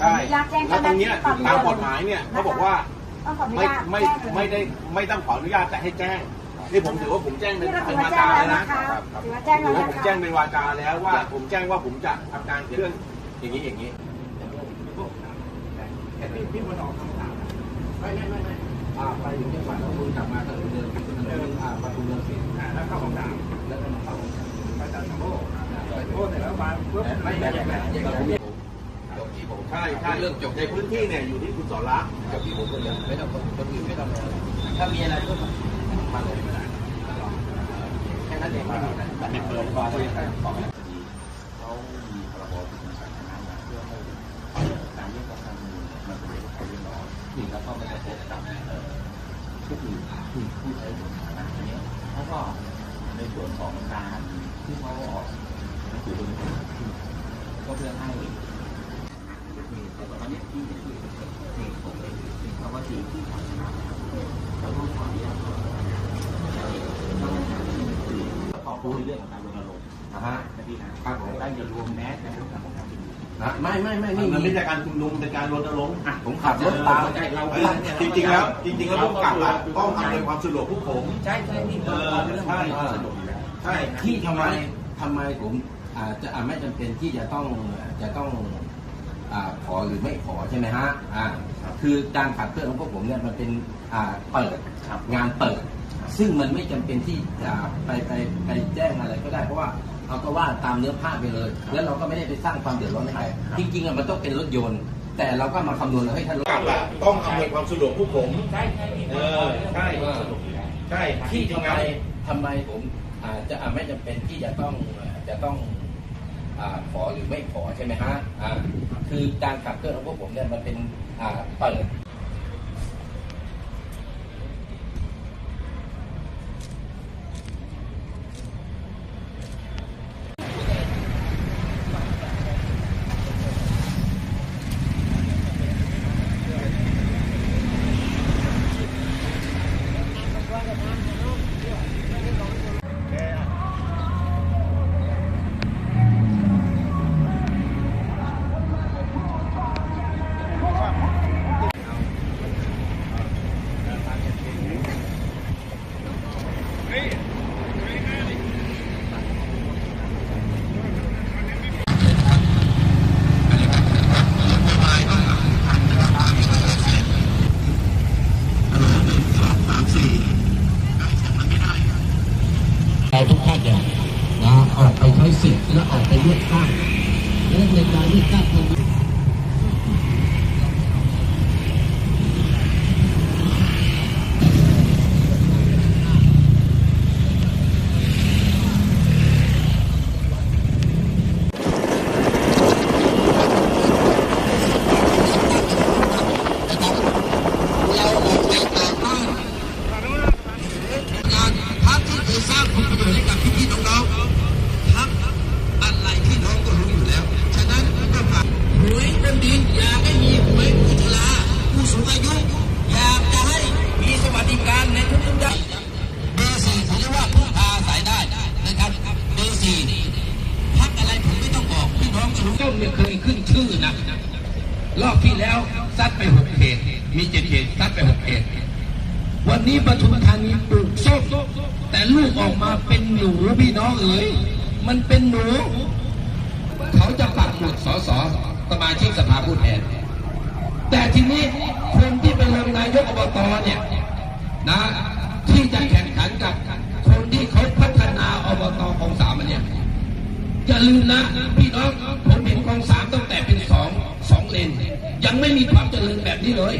ขอใช่อนุญาตแจ้งแล้วตรงเนี้ยเจ้าหน้าที่ตามกฎหมายเนี่ยเขาบอกว่าต้องขออนุไม่ญาตไม่แจ้งเลยไม่ได้ไม่ต้องขออนุญาตแต่ให้แจ้งนี่ผมถือว่าผมแจ้งเป็นนี่เราถืเป็อนว่าวาแจ้งจาแล้วแล้วนะนะคะถือว่าแจ้งถืแล้วอว่านะผมคะแจ้งเป็นวาจาแล้วว่า ผมแจ้งว่าผมจะทำการเครื่องอย่างนี้อย่างนี้พี่มันออกคำถามไม่ไม่ไม่ไม่อ่าไปถึงจังหวัดแล้วคุณกลับมาถนนเดินถนนอ่าประตูเดินสิแล้วเข้าของดามแล้วก็มาเข้าของดามไปจากสมโภชไปโภชเสร็จแล้วมาปุ๊บไม่ไม่ไม่ไม่จบที่ ผมใช่ใช่เรื่องจบในพื้นที่เนี่ยอยู่ที่คุณสอนรักจบที่ผมคนเดียวไม่ต้องคนคนอื่นไม่ต้องถ้ามีอะไรก็มาเลยไม่ได้แค่นั้นเองไม่มีอะไรแต่ไม่เปิดฟ้าเลยของเขามีพรบประชาชนมาเพื่อให้การเลือกตั้งมันเป็นเรื่องของเรื่องร้อนแล้วก็ไม่กระทบกับเอ่อผู้อื่นผู้ใช้บนสาธารณะอันเนี้ยเขาก็ในส่วนของการที่เขาออกหนังสือลงก็เพื่อให้ แต่ตอนนี้ที่ที่ที่ผมเองเขาก็ทีที่ทำนะเขาต้องขออนุญาตขอบคุณเรื่องของการรณรงค์นะฮะนะพี่นะครับผมได้อย่ารวมแม้แต่เรื่องของการชุมนุมนะไม่ไม่ไม่นี่มันไม่ใช่การชุมนุมเป็นการรณรงค์อะผมขับรถตามใจเราจริงๆแล้ว จริง ๆ แล้วผู้กำกับอะต้องอำนวยความสะดวกผู้ผมใช่ใช่นี่เออใช่สะดวกอยู่แล้วใช่ที่ทำไมทำไมผมอาจจะอ่าไม่จำเป็นที่จะต้องจะต้องอ่า ขอหรือไม่ขอใช่ไหมฮะอ่าคือการขับเคลื่อนของพวกผมเนี่ยมันเป็นอ่าเปิดครับงานเปิด ซึ่งมันไม่จำเป็นที่จะไปไปไปแจ้งอะไรก็ได้เพราะว่าเราก็ว่าตามเนื้อผ้าไปเลย แล้วเราก็ไม่ได้ไปสร้างความเดือดร้อนให้ใครจริงๆอะมันต้องเป็นรถยนต์ แต่เราก็มาคำนวณแล้วให้ท่านรถผู้กำกับอะต้องอำนวยความสะดวกผู้ผมใช่ใช่นี่เออใช่สะดวกอยู่แล้วใช่ที่จริงทำๆไมแล้วทำไมผมอาจจะอ่าไม่จำเป็นที่จะต้องจะต้องอ่าขอหรือ ไม่ขอใช่ไหมฮะอ่าคือการขับเคลื่อนของพวกผมเนี่ยมันเป็นอ่าเปิด เราทุกท่านเนี่ยนะออกไปใช้ สิทธิ์และออกไปเลือกตั้งและในการเลือกตั้งครั้ง รอบที่แล้วซัดไปหกเขตมีเจ็ดเขตซัดไปหกเขตวันนี้ปทุมธานีปลูกส้มแต่ลูกออกมาเป็นหนูพี่น้องเอ๋ยมันเป็นหนู เขาจะปักหมุดสอสอสมาชิกสภาผู้แทน แต่ทีนี้คนที่เป็นรองนายกอบตเนี่ยนะที่จะแข่งขันกับคนที่เขาพัฒนาอบตของสามอันเนี่ยอย่าลืมนะพี่น้อง ยังไม่มีความเจริญแบบนี้เลย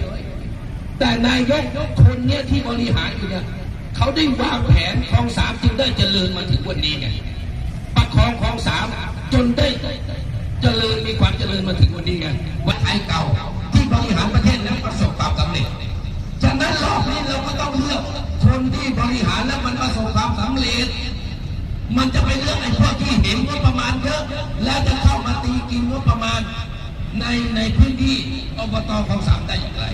แต่นายกคนเนี้ยที่บริหารอยู่เนี่ยเขาได้วางแผนคลองสามจึงได้เจริญมาถึงวันนี้ไงประคองคลองสามจนได้เจริญมีความเจริญมาถึงวันนี้ไงวัดไทยเก่าที่บริหารประเทศแล้วประสบความสำเร็จฉะนั้นรอบนี้เราก็ต้องเลือกคนที่บริหารแล้วมันประสบความสำเร็จ มันจะไปเลือกไอ้พวกที่เห็นงบประมาณเยอะแล้วจะเข้ามาตีกินงบประมาณ ในในพื้นที่อบตของสามได้อย่างไร